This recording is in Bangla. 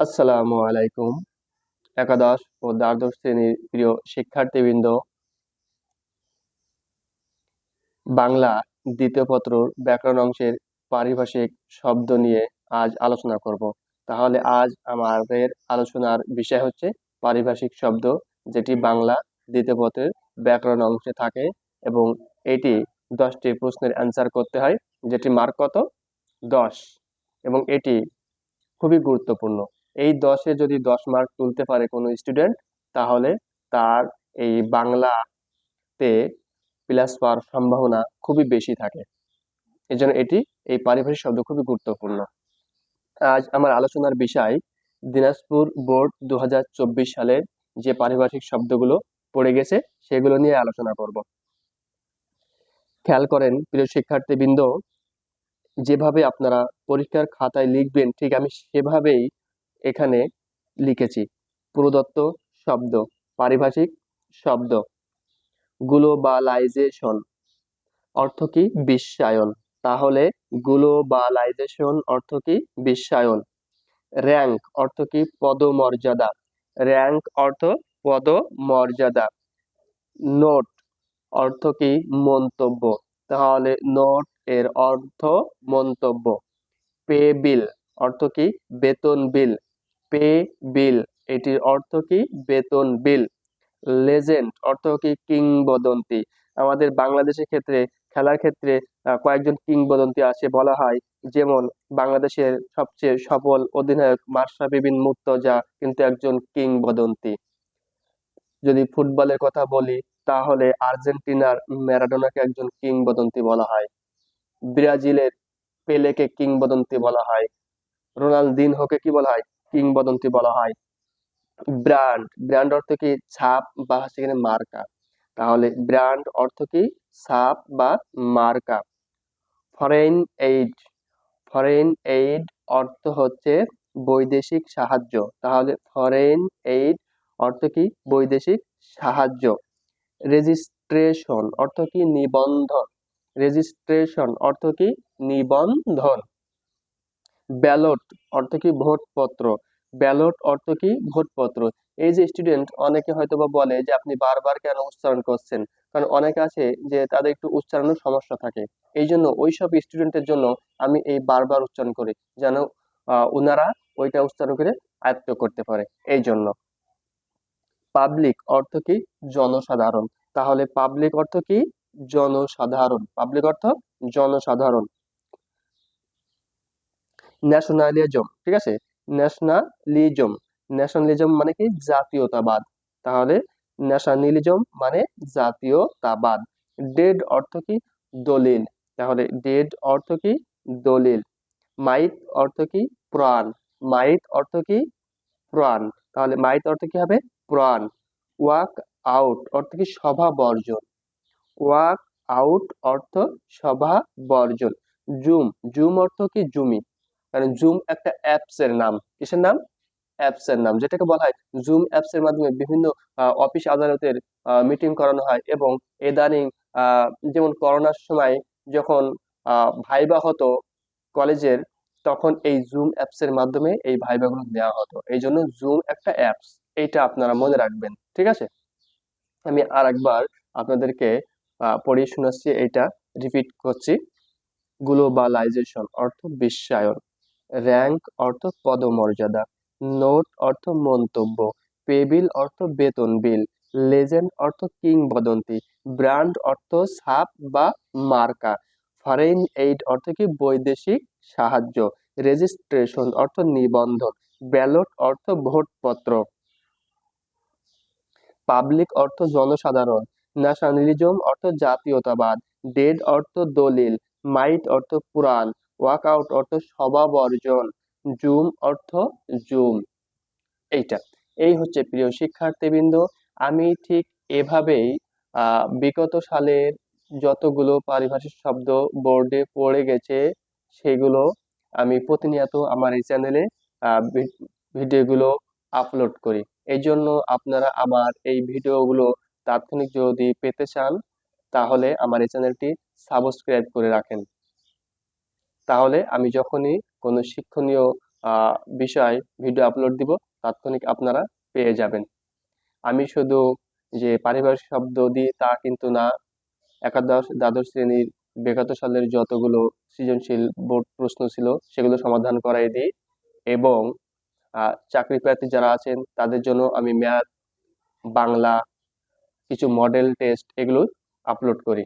আসসালামু আলাইকুম। একাদশ ও দ্বাদশ শ্রেণির প্রিয় শিক্ষার্থীবৃন্দ, বাংলা দ্বিতীয় পত্র ব্যাকরণ অংশের পারিভাষিক শব্দ নিয়ে আজ আলোচনা করব। তাহলে আজ আমাদের আলোচনার বিষয় হচ্ছে পারিভাষিক শব্দ, যেটি বাংলা দ্বিতীয় পত্রের ব্যাকরণ অংশে থাকে এবং এটি দশটি প্রশ্নের অ্যান্সার করতে হয়, যেটি মার্ক কত? দশ। এবং এটি খুবই গুরুত্বপূর্ণ। এই দশে যদি দশ মার্ক তুলতে পারে কোনো স্টুডেন্ট তাহলে তার এই বাংলাতে প্লাস পাওয়ার সম্ভাবনা খুবই বেশি থাকে। এজন্য এটি এই পারিভাষিক শব্দ খুবই গুরুত্বপূর্ণ। আজ আমার আলোচনার বিষয় দিনাজপুর বোর্ড দু হাজার চব্বিশ সালের যে পারিভাষিক শব্দগুলো পড়ে গেছে, সেগুলো নিয়ে আলোচনা করব। খেয়াল করেন, প্রিয় শিক্ষার্থীবৃন্দ, যেভাবে আপনারা পরীক্ষার খাতায় লিখবেন, ঠিক আমি সেভাবেই এখানে লিখেছি প্রদত্ত শব্দ, পারিভাষিক শব্দ। গ্লোবালাইজেশন অর্থ কি? বিশ্বায়ন। তাহলে গ্লোবালাইজেশন অর্থ কি? বিশ্বায়ন। র্যাঙ্ক অর্থ কি? পদমর্যাদা। র্যাঙ্ক অর্থ পদমর্যাদা। নোট অর্থ কি? মন্তব্য। তাহলে নোট এর অর্থ মন্তব্য। পে বিল অর্থ কি? বেতন বিল পে বিল এটির অর্থ কি? বেতন বিল। লেজেন্ড অর্থ কি? কিংবদন্তি। আমাদের বাংলাদেশের ক্ষেত্রে, খেলার ক্ষেত্রে কয়েকজন কিংবদন্তি আছে বলা হয়। যেমন বাংলাদেশের সবচেয়ে সফল অধিনায়ক মাশরাফি বিন মুর্তজা কিন্তু একজন কিংবদন্তি। যদি ফুটবলের কথা বলি, তাহলে আর্জেন্টিনার ম্যারাডোনাকে একজন কিংবদন্তি বলা হয়। ব্রাজিলের পেলেকে কিংবদন্তি বলা হয়। রোনালদিনহোকে কি বলা হয়? কিংবদন্তি বলা হয়। ব্র্যান্ড ব্র্যান্ড অর্থ কি ছাপ বা সেখানে মার্কা। তাহলে ব্র্যান্ড অর্থ কি ছাপ বা মার্কা। ফরেন এইড ফরেন এইড অর্থ হচ্ছে বৈদেশিক সাহায্য। তাহলে ফরেন এইড অর্থ কি বৈদেশিক সাহায্য। রেজিস্ট্রেশন অর্থ কি নিবন্ধন। রেজিস্ট্রেশন অর্থ কি নিবন্ধন। ব্যালট অর্থ কি ভোটপত্র? ব্যালট অর্থ কি ভোটপত্র? এই যে স্টুডেন্ট অনেকে হয়তো বা বলে যে আপনি বারবার কেন উচ্চারণ করছেন? কারণ অনেকে আছে যে তাদের একটু উচ্চারণের সমস্যা থাকে। এই জন্য ওইসব স্টুডেন্টের জন্য আমি এই বারবার উচ্চারণ করি যেন ওনারা ওইটা উচ্চারণ করে আয়ত্ত করতে পারে। এই জন্য পাবলিক অর্থ কি জনসাধারণ। তাহলে পাবলিক অর্থ কি? জনসাধারণ। পাবলিক অর্থ জনসাধারণ। ন্যাশনালিজম ঠিক আছে? ন্যাশনালিজম ন্যাশনালিজম মানে কি? জাতীয়তাবাদ। তাহলে ন্যাশনালিজম মানে জাতীয়তাবাদ। ডেড অর্থ কি? দলিল। তাহলে ডেড অর্থ কি? দলিল। মাইত অর্থ কি? প্রাণ। মাইত অর্থ কি? প্রাণ। তাহলে মাইত অর্থ কি হবে? প্রাণ। ওয়াক আউট অর্থ কি? সভা বর্জন। ওয়াক আউট অর্থ সভা বর্জন। জুম। জুম অর্থ কি? জুমি। কারণ জুম একটা অ্যাপস এর নাম। কিসের নাম? অ্যাপস এর নাম। যেটাকে বলা হয় জুম অ্যাপস এর মাধ্যমে বিভিন্ন অফিস আদালতের মিটিং করানো হয় এবং এদানিং যেমন করোনার সময় যখন ভাইবা হতো কলেজের, তখন এই জুম অ্যাপস এর মাধ্যমে এই ভাইবাগুলো দেওয়া হতো। এই জন্য জুম একটা অ্যাপস এইটা আপনারা মনে রাখবেন। ঠিক আছে? আমি আর একবার আপনাদেরকে পড়িয়ে শোনাচ্ছি। এইটা রিপিট করছি। গ্লোবালাইজেশন অর্থ বিশ্বায়ন। র্যাঙ্ক অর্থ পদমর্যাদা, নোট অর্থ মন্তব্য পে বিল অর্থ বেতন বিল, লেজেন্ড অর্থ কিংবদন্তি, ব্র্যান্ড অর্থ ছাপ বা মার্কা, ফরেন এইড অর্থ কি বৈদেশিক সাহায্য, রেজিস্ট্রেশন অর্থ নিবন্ধন, ব্যালট অর্থ ভোটপত্র। পাবলিক অর্থ জনসাধারণ ন্যাশনালিজম অর্থ জাতীয়তাবাদ, ডেড অর্থ দলিল, মাইট অর্থ পুরাণ ওয়াকআউট অর্থ সভা বর্জন জুম অর্থ জুম। এইটা। এই হচ্ছে প্রিয় শিক্ষার্থীবৃন্দ, আমি ঠিক এভাবেই বিগত সালের যতগুলো পারিভাষিক শব্দ বোর্ডে পড়ে গেছে, সেগুলো আমি প্রতিনিয়ত আমার এই চ্যানেলে ভিডিওগুলো আপলোড করি। এই জন্য আপনারা আমার এই ভিডিওগুলো তাৎক্ষণিক যদি পেতে চান, তাহলে আমার এই চ্যানেলটি সাবস্ক্রাইব করে রাখেন। তাহলে আমি যখনই কোনো শিক্ষণীয় বিষয় ভিডিও আপলোড দিব, তাৎক্ষণিক আপনারা পেয়ে যাবেন। আমি শুধু যে পারিভাষিক শব্দ দিই তা কিন্তু না, একাদশ, দ্বাদশ শ্রেণির বিগত সালের যতগুলো সৃজনশীল বোর্ড প্রশ্ন ছিল, সেগুলো সমাধান করাই দিই এবং চাকরি প্রার্থী যারা আছেন, তাদের জন্য আমি ম্যাথ, বাংলা, কিছু মডেল টেস্ট এগুলো আপলোড করি।